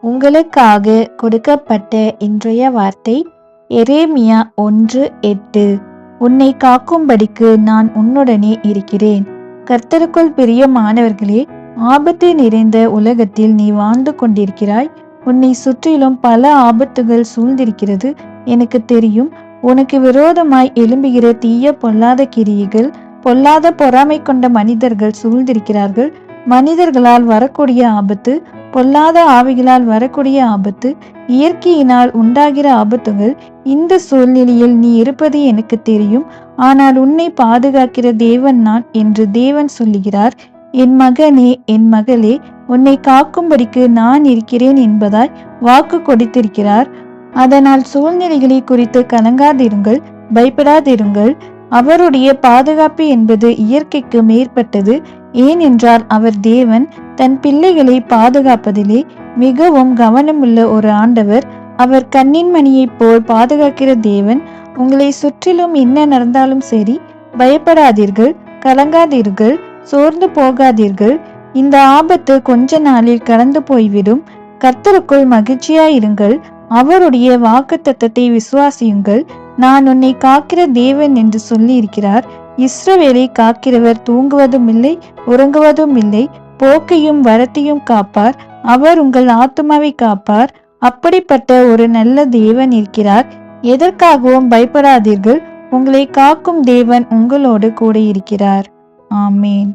உங்களுக்காக கொடுக்கப்பட்ட இன்றைய வார்த்தை எரேமியா ஒன்று எட்டு. உன்னை காக்கும்படிக்கு நான் உன்னுடனே இருக்கிறேன். கர்த்தருக்குள் பிரியமானவர்களே ஆபத்து நிறைந்த உலகத்தில் நீ வாழ்ந்து கொண்டிருக்கிறாய். உன்னை சுற்றிலும் பல ஆபத்துகள் சூழ்ந்திருக்கிறது. எனக்கு தெரியும் உனக்கு விரோதமாய் எழும்புகிற தீய பொல்லாத கிரியைகள் பொல்லாத பொறாமை கொண்ட மனிதர்கள் சூழ்ந்திருக்கிறார்கள். மனிதர்களால் வரக்கூடிய ஆபத்து பொல்லாத ஆவிகளால் வரக்கூடிய ஆபத்து இயற்கையினால் உண்டாகிற ஆபத்துகள் இந்த சூழ்நிலையில் நீ இருப்பது எனக்கு தெரியும். ஆனால் உன்னை பாதுகாக்கிற தேவன் நான் என்று தேவன் சொல்லுகிறார். என் மகனே என் மகளே உன்னை காக்கும்படிக்கு நான் இருக்கிறேன் என்பதாய் வாக்கு கொடுத்திருக்கிறார். அதனால் சூழ்நிலைகளை குறித்து கலங்காதிருங்கள் பயப்படாதிருங்கள். அவருடைய பாதுகாப்பு என்பது இயற்கைக்கு மேற்பட்டது. ஏனென்றால் அவர் தேவன் தன் பிள்ளைகளை பாதுகாப்பதிலே மிகவும் கவனமுள்ள ஒரு ஆண்டவர். அவர் கண்ணின் மணியைப் போல் பாதுகாக்கிற தேவன். உங்களை சுற்றிலும் என்ன நடந்தாலும் சரி பயப்படாதீர்கள் கலங்காதீர்கள் சோர்ந்து போகாதீர்கள். இந்த ஆபத்து கொஞ்ச நாளில் கடந்து போய்விடும். கர்த்தருக்குள் மகிழ்ச்சியாயிருங்கள். அவருடைய வாக்கு தத்தத்தை விசுவாசியுங்கள். நான் உன்னை காக்கிற தேவன் என்று சொல்லி இருக்கிறார் இஸ்ரவேலை காக்கிறவர் தூங்குவதும் இல்லை உறங்குவதும் இல்லை போக்கையும் வரத்தையும் காப்பார். அவர் உங்கள் ஆத்துமாவை காப்பார். அப்படிப்பட்ட ஒரு நல்ல தேவன் இருக்கிறார். எதற்காகவும் பயப்படாதீர்கள். உங்களை காக்கும் தேவன் உங்களோடு கூட இருக்கிறார் ஆமேன்.